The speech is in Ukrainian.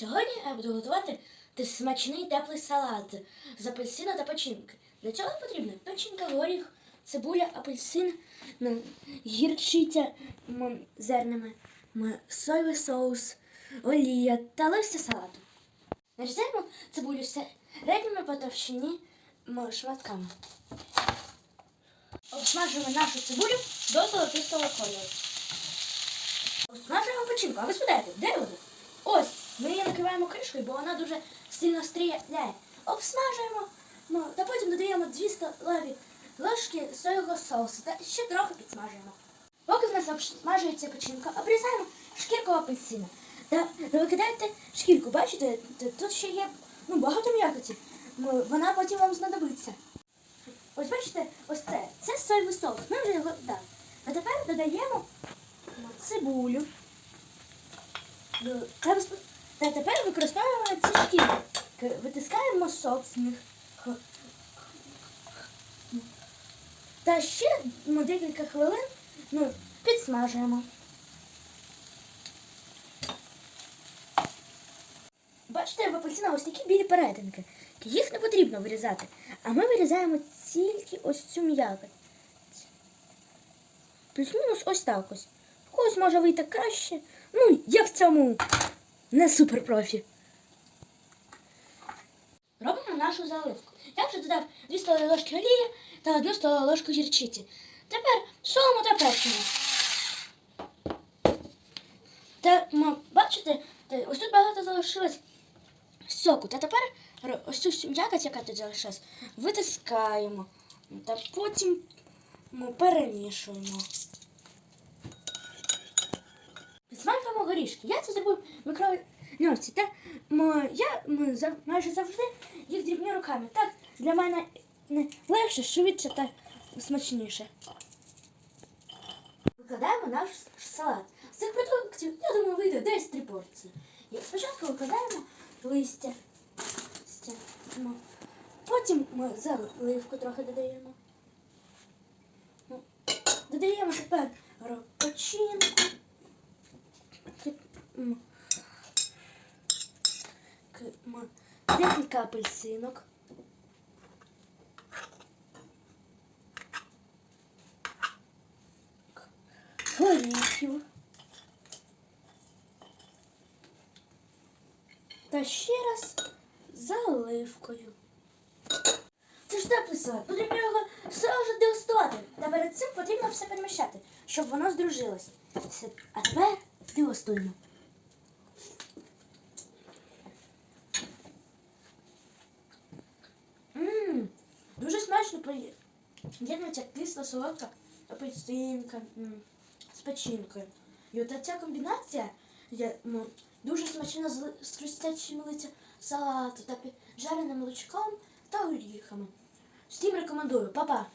Сьогодні я буду готувати ти- смачний теплий салат з апельсина та печінки. Для цього потрібна печінка, горіх, цибуля, апельсин, гірчиця зернами, соєвий соус, олія та листя салату. Нарізаємо цибулю середніми по товщині шматками. Обсмажуємо нашу цибулю до золотистого кольору. Обсмажуємо печінку. А ви спитаєте, де вона? Ось, ми її накриваємо кришкою, бо вона дуже сильно стріляє. Обсмажуємо ну, та потім додаємо 2 столові ложки соєвого соусу та ще трохи підсмажуємо. Поки в нас обсмажується печінка, обрізаємо шкірку апельсина. Та, викидаєте шкірку, бачите, тут ще є ну, багато м'якоті. Ну, Вона потім вам знадобиться. Ось бачите, ось це. Це соєвий соус. Ми вже його дали. А тепер додаємо цибулю. Ну, Та, тепер використовуємо ці шкірки. Витискаємо сок з них. Та ще ну, декілька хвилин ну, підсмажуємо. Бачите, в апельсина ось такі білі перетинки. Їх не потрібно вирізати. А ми вирізаємо тільки ось цю м'якоть. Плюс-мінус ось так ось. В Когось може вийти краще. Ну, я в цьому не суперпрофі. Робимо нашу заливку. Я вже додав 2 столові ложки олії та 1 столову ложку гірчиці. Тепер солимо та перчимо. Та бачите, ось тут багато залишилось соку. Та тепер ось цю м'якоть, яка тут залишилась, витискаємо. Та потім ми перемішуємо. Горішки. Я це зробив в мікроволновці. Та я м, за- майже завжди їх дрібні руками. Так для мене не легше, швидше та смачніше. Викладаємо наш салат. З цих продуктів, я думаю, вийде десь три порції. І спочатку викладаємо листя. Ну, Потім ми заливку трохи додаємо. Ну, Додаємо тепер ро- Декілька апельсинок. Горіхів. Та ще раз заливкою. Це ж теплий салат. Потрібно його сразу дегустувати. Та перед цим потрібно все перемішати, щоб воно здружилось. А тепер дегустуємо. Смачно поєднується кисла солодка апельсинка з печінкою. І от ця комбінація є, ну, дуже смачна з, ли- з хрустячим лицем салату та жареним молочком та оріхами. Всім рекомендую, Па-па!